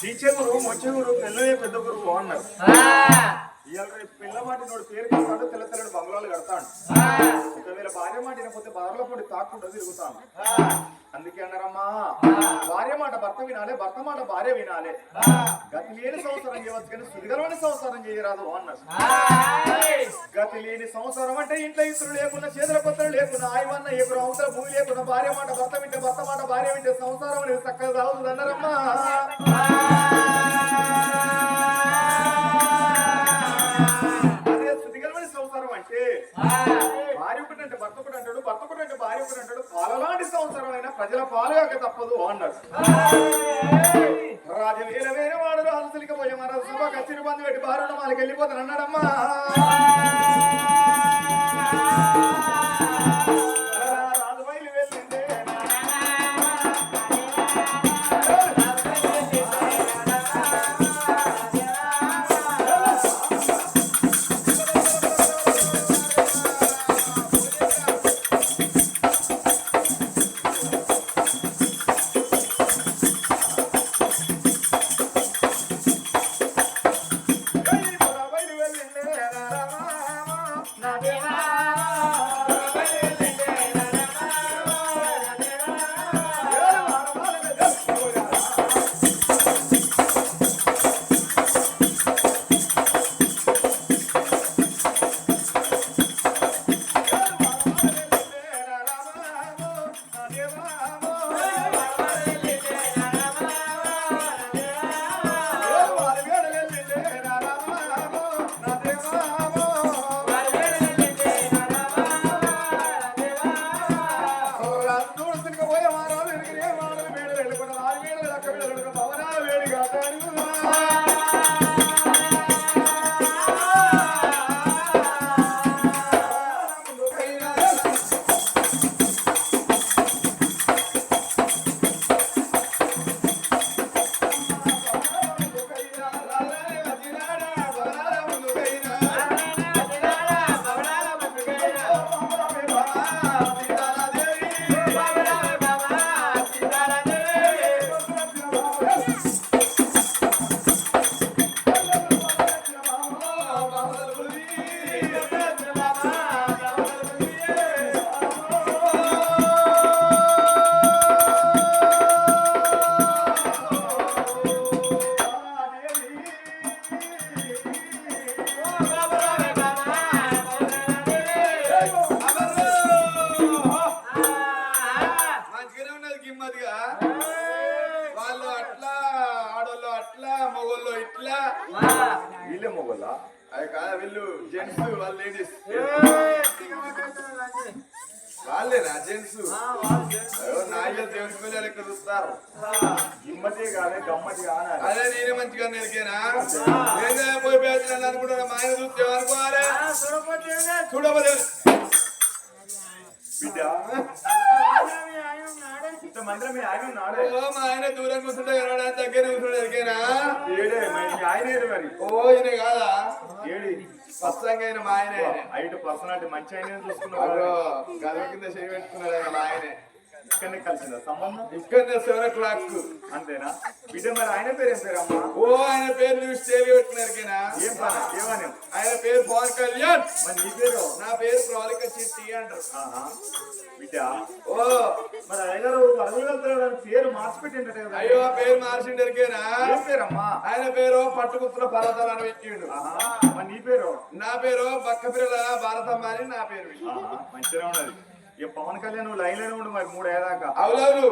తీర్చే గురువు మొచ్చే గురువు పిల్లలే పెద్ద గురువు అన్నారు ఇవాళ రేపు పిల్ల మాటినోడు పేరు కడతాడు తెల్ల తెల్లడు బంగ్లాలు కడతాడు. ఒకవేళ భార్య మాట వినకపోతే బాధల పొడి తాకుండా తిరుగుతాను. అందుకే అన్నారమ్మా భార్య మాట భర్త వినాలే భర్త మాట భార్య వినాలే. గతి లేని సంవత్సరం చేయవచ్చు కానీ సుడిగలవని సంవత్సరం చేయరాదు అన్నారు. గతి లేని సంవత్సరం అంటే ఇంట్లో ఇతరులు లేకున్నా చేతుల కొత్తలు లేకున్నా ఆయవన్న ఎగురు అవతల భూమి లేకున్నా భార్య మాట భర్త వింటే భర్త మాట భార్య వింటే సంసారం అనేది చక్కగా సాగుతుంది అన్నారమ్మా నాయకుడు అంటాడు పాలలాంటి సంవత్సరం అయినా ప్రజల పాలగాక తప్పదు అన్నాడు. రాజు వేరే వాడు రాజులికి పోయి మన సభ కచ్చిరి బంధు పెట్టి బారుడు వాళ్ళకి వెళ్ళిపోతాను అన్నాడమ్మా నేనే మంచిగా నేర్కేనా ఏదో పోయి పేదలు మా ఆయన చూస్తే అనుకోవాలి బిడ్డ. మీ ఆయన దూరం కూర్చుంటే దగ్గర కూర్చుంటే ఎరికేనా మరి ఆయన ఓ ఈయన కాదా? ఏడి? స్పష్టంగా ఆయన మా ఆయనే. ఐదు పర్సనాలిటీ మంచి ఆయన అగో చూసుకున్నావు గదవ కింద చేయి పెట్టుకున్నాడు ఆయనే. ఇక్కడనే కలిసిందా? సంబంధం? ఇక్కడ సెవెన్ ఓ క్లాక్ అంతేనా? బిడ్డ మరి ఆయన పేరు ఏం పేరు అమ్మా ఓ ఆయన పేరు నువ్వు స్టేజ్ పెట్టుకున్నారుకేనా ఏం పని? ఏమని? ఆయన పేరు పవన్ కళ్యాణ్. మరి నీ పేరు? నా పేరు ప్రాలిక చిట్టి అంటారు. బిడ్డ. ఓ. మరి అయ్యగారు అడవులు వెళ్తాడు పేరు మార్చిపెట్టిండట కదా. అయ్యో ఆ పేరు మార్చిండరికేనా? ఏం పేరమ్మా? ఆయన పేరు పట్టుకుత్తుల పర్వతాలు అని పెట్టిండు. మరి నీ పేరు? నా పేరు బక్క పిల్లల భారతమ్మ అని నా పేరు. మంచిగా ఉన్నది. ఇక పవన్ కళ్యాణ్ నువ్వు లైన్లోనే ఉండు మరి మూడు ఏదాకా అవులవులు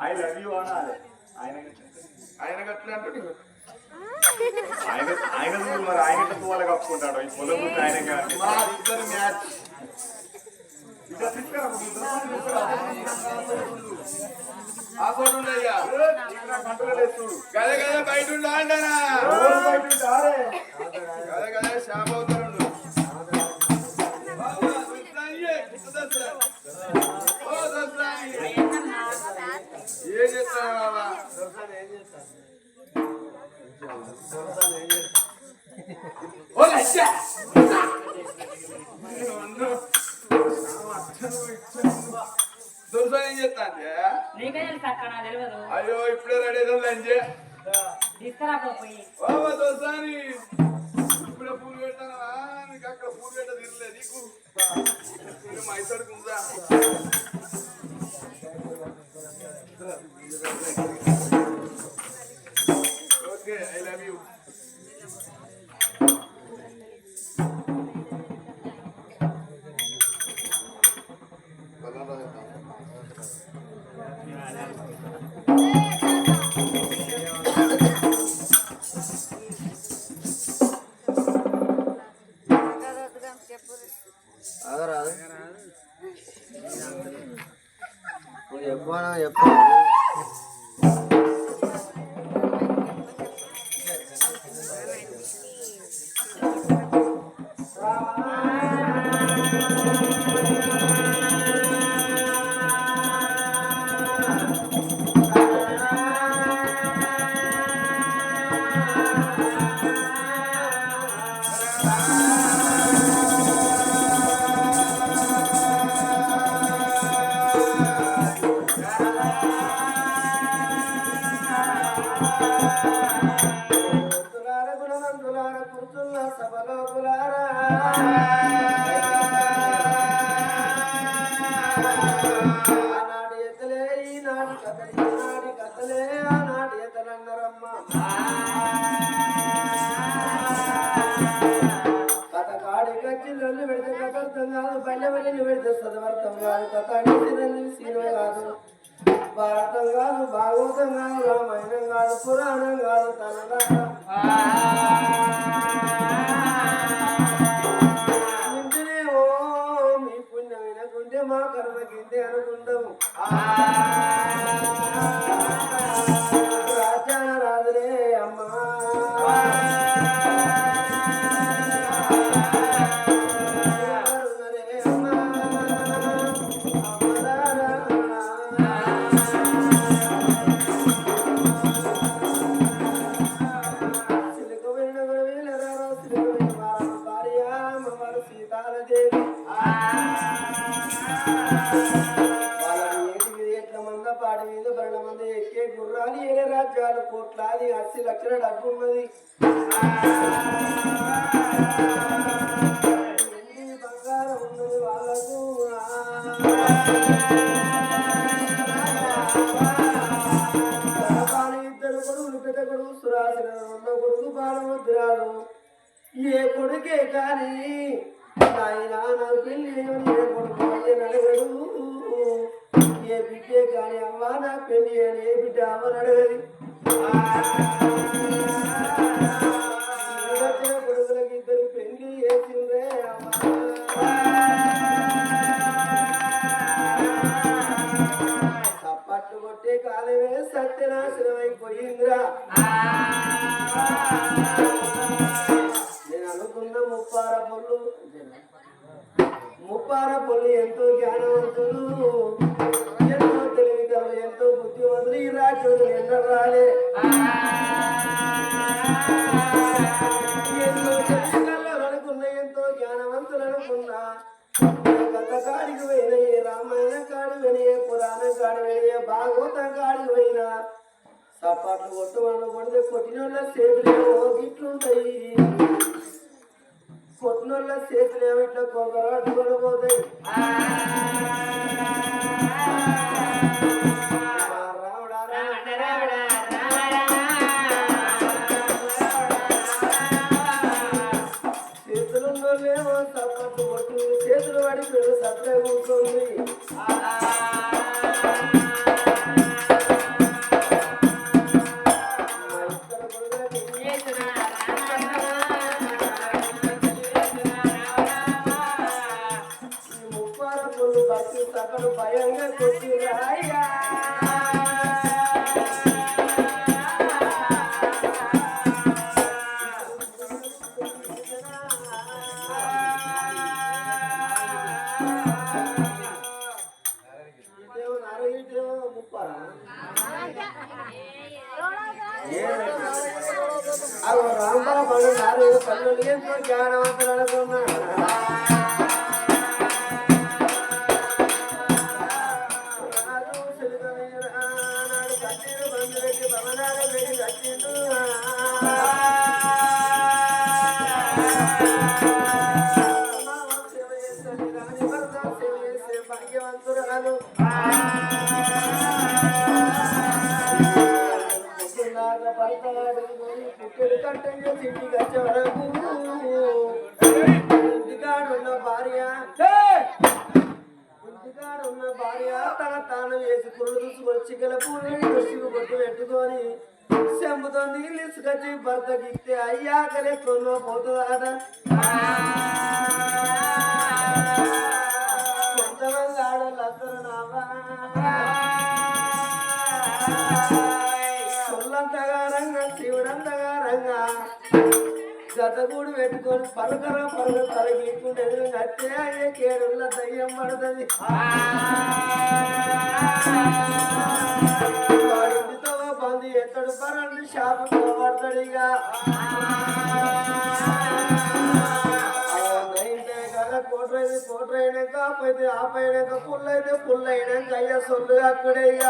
ఐ లవ్ యూ అనాలి. ఆయన ఆయన గట్ల ఆయన ఆయన చూడు మరి ఆయన తువ్వాలి కప్పుకుంటాడు. ఈ పొలం ఆయన కానీ మా ఇద్దరు మ్యాచ్. కంట్రోల్ చూడు. గదే గదే బయట ఉండా అంటారా రోజు బయట ఉంటే ఏం చెప్తా అంటే నీకే తెలుసు అక్క నాకు తెలియదు అయ్యో ఇప్పుడే రెడీ అయితే లంచే తీసుకురా పో పోయి బాబా దోసాని ఇప్పుడే పూలు పెట్టానా నీకు అక్కడ పూలు పెట్ట తిరలే నీకు నేను మైసడికి ఉందా ఓకే ఐ లవ్ యూ ఆగరాదు కథ కాడి కచ్చి నన్ను పెడితే కథ అర్థం కాదు పల్లె వెళ్ళి పెడితే చదవర్థం కాదు. కథ అడిగితే నన్ను కాదు. భారతం కాదు భాగవతం కాదు రామాయణం కాదు పురాణం కాదు తన వింటేనేమో మీ పుణ్యం వినకుంటే మా కర్మ అనుకుంటాము ఏ కొడుకే కానీ నాయన నా పెళ్ళి ఏ కొడుకు నడగడు ఏ బిడ్డే కానీ అమ్మ నా పెళ్ళి అని ఏ బిడ్డ అవ్వ నడగది చప్పట్లు కొట్టే కాలమే సత్యనాశనమైపోయిందిరా నేను అనుకున్న ముప్పార పొల్లు ముప్పార పొల్లు ఎంతో జ్ఞానవంతులు ఎంతో తెలివితలు ఎంతో బుద్ధివంతులు ఈ రాజ్యోలు ఎన్న రాలే. ఎంతో తెలివితలు ఎంతో జ్ఞానవంతులు అనుకున్నా గత కాడికి పోయిన రామాయణ కాడి పోయిన ఏ పురాణ కాడి పోయిన ఏ భాగవతం కాడికి పోయినా సపాట్లు కొట్టమని కొడితే కొట్టినోళ్ళ చేతులేమో గిట్లుంటాయి. కొట్టినోళ్ళ చేతులేమో ఇట్లా కొబ్బరి పోతాయి. చేతులు పడిపోయి సత్తే కూర్చోండి తన తాను వేసి పురుడు చూసుకొని చికెల పూలు దృష్టికి బొట్టు పెట్టుకొని చెంబుతో నీళ్ళు ఇసుకొచ్చి భర్తకి ఇస్తే అయ్యాకలే కొన్న పోతుందా గతగూడు పెట్టుకొని పలకర పలక తలగీకుంటే ఎదురుగా అత్తే అయ్యే కేరుల దయ్యం పడుతుంది. వాడింటితో బంధు ఎత్తడు పరండి షాపు పడతాడు ఇక కోట్రైంది కోట్రైనాక పోయితే ఆపైనాక పుల్లైతే అయితే పుల్ అయ్యా సొల్లు అక్కడే ఇక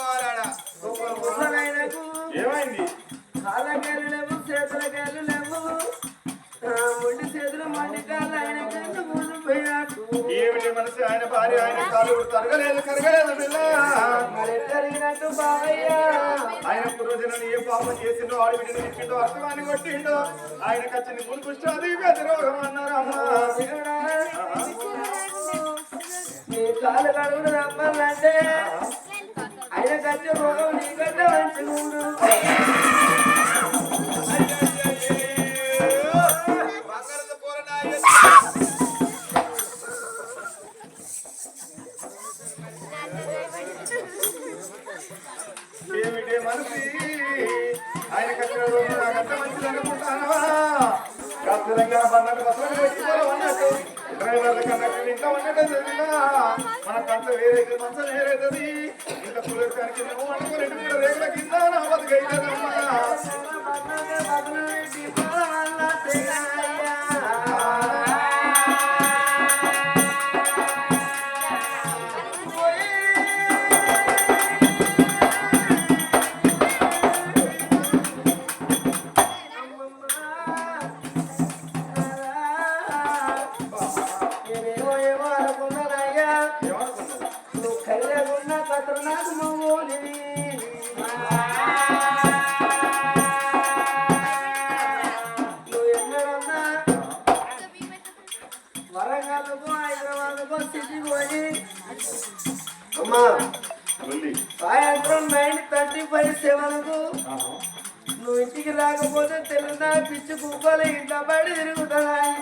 అనుకోవాలాడ ఒక ముసలైనకు ఏమైంది? కాళ్ళకేళ్ళు లేవు చేతులకేళ్ళు లేవు మొండి చేతులు మొండి కాళ్ళు ఆయన కళ్ళు పోయినట్టు ఏమిటి మనసు? ఆయన భార్య ఆయన కాలు తరగలేదు కరగలేదు మరి జరిగినట్టు బావయ్య. ఆయన పూర్వజనులు ఏ పాపం చేసిండో ఆడి బిడ్డను ఇచ్చిండో అర్థమాన్ని కొట్టిండో ఆయన కచ్చని పులుపుష్టి అది వ్యాధి రోగం అన్నారమ్మా దేవుడా, నీ కాలు కడుగుడు తప్పాలంటే ఆయన కచ్చి రోగం నీకంటే మంచిగుండు బంగారత వరంగల్కు హైదరాబాద్కు సిటీ పోయి అమ్మా లొల్లి. సాయంత్రం నైన్ థర్టీ ఫైవ్ సెవెన్కు ఆహా. నువ్వు ఇంటికి రాకపోతే తెలుగుదా పిచ్చి కుక్కలు ఇంట్లో పడి తిరుగుతాయి